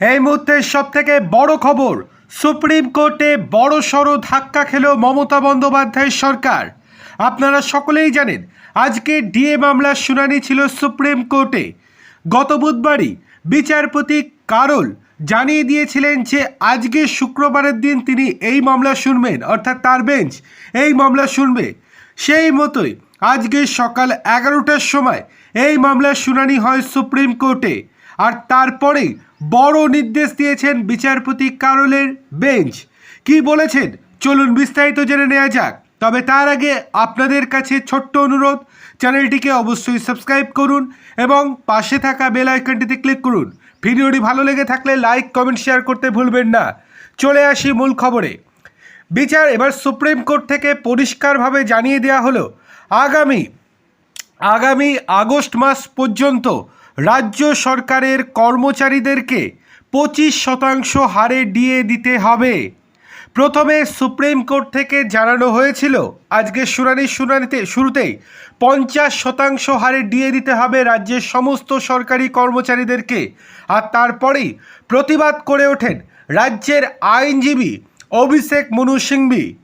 এই মুহূর্তে সব থেকে বড় খবর, সুপ্রিম কোর্টে বড় সড়ো ধাক্কা খেল মমতা বন্দ্যোপাধ্যায়ের সরকার। আপনারা সকলেই জানেন, আজকে ডিএ মামলার শুনানি ছিল সুপ্রিম কোর্টে। গত বুধবারই বিচারপতি কারল জানিয়ে দিয়েছিলেন যে আজকে শুক্রবারের দিন তিনি এই মামলা শুনবেন, অর্থাৎ তার বেঞ্চ এই মামলা শুনবে। সেই মতোই আজকে সকাল এগারোটার সময় এই মামলার শুনানি হয় সুপ্রিম কোর্টে। আর তারপরেই বড় নির্দেশ দিয়েছেন বিচারপতি কারলের বেঞ্চ। কি বলেছেন? চলুন বিস্তারিত জেনে নেওয়া যাক। তবে তার আগে আপনাদের কাছে ছোট্ট অনুরোধ, চ্যানেলটিকে অবশ্যই সাবস্ক্রাইব করুন এবং পাশে থাকা বেল আইকনটিতে ক্লিক করুন। ভিডিওটি ভালো লেগে থাকলে লাইক, কমেন্ট, শেয়ার করতে ভুলবেন না। চলে আসি মূল খবরে। বিচার এবার সুপ্রিম কোর্ট থেকে পরিষ্কারভাবে জানিয়ে দেওয়া হলো, আগামী আগামী আগস্ট মাস পর্যন্ত রাজ্য সরকারের কর্মচারীদেরকে পঁচিশ শতাংশ হারে ডিএ দিতে হবে। প্রথমে সুপ্রিম কোর্ট থেকে জানানো হয়েছিল, আজকে শুনানির শুনানিতে, শুরুতেই পঞ্চাশ শতাংশ হারে ডিএ দিতে হবে রাজ্যের সমস্ত সরকারি কর্মচারীদেরকে। আর তারপরেই প্রতিবাদ করে ওঠেন রাজ্যের আইনজীবী অভিষেক মনু সিংভি।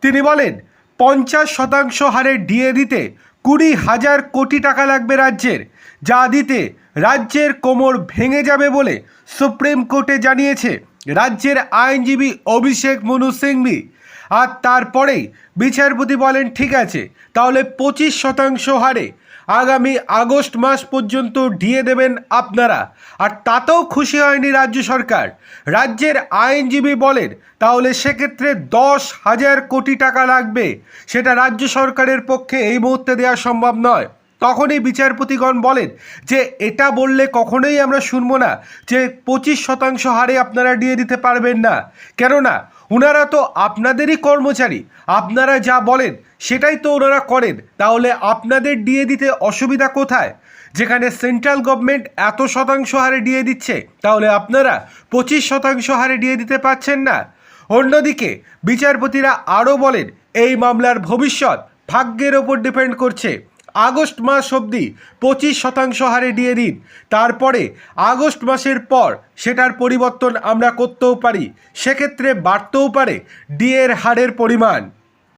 তিনি বলেন, পঞ্চাশ শতাংশ হারে ডিএ দিতে কুড়ি হাজার কোটি টাকা লাগবে রাজ্যের। যা দিতে রাজ্যের কোমর ভেঙে যাবে বলে সুপ্রিম কোর্টে জানিয়েছে রাজ্যের আইনজীবী অভিষেক মনু সিংভি। আর তারপরেই বিচারপতি বলেন, ঠিক আছে, তাহলে পঁচিশ শতাংশ হারে আগামী আগস্ট মাস পর্যন্ত ডিএ দেবেন আপনারা। আর তাতেও খুশি হয়নি রাজ্য সরকার। রাজ্যের আইনজীবী বলেন, তাহলে সেক্ষেত্রে দশ হাজার কোটি টাকা লাগবে। সেটা রাজ্য সরকারের পক্ষে এই মুহূর্তে দেওয়া সম্ভব নয়। তখনই বিচারপতিগণ বলেন যে এটা বললে কখনোই আমরা শুনব না যে পঁচিশ শতাংশ হারে আপনারা দিয়ে দিতে পারবেন না। কেননা ওনারা তো আপনাদেরই কর্মচারী, আপনারা যা বলেন সেটাই তো ওনারা করেন। তাহলে আপনাদের দিয়ে দিতে অসুবিধা কোথায়? যেখানে সেন্ট্রাল গভর্নমেন্ট এত শতাংশ হারে দিয়ে দিচ্ছে, তাহলে আপনারা পঁচিশ শতাংশ হারে দিয়ে দিতে পারছেন না। অন্যদিকে বিচারপতিরা আরও বলেন, এই মামলার ভবিষ্যৎ ভাগ্যের ওপর ডিপেন্ড করছে। আগস্ট মাস অবধি পঁচিশ শতাংশ হারে দিয়ে দিন। তারপরে আগস্ট মাসের পর সেটার পরিবর্তন আমরা করতেও পারি। সেক্ষেত্রে বাড়তেও পারে। ডিএর হারের পরিমাণ।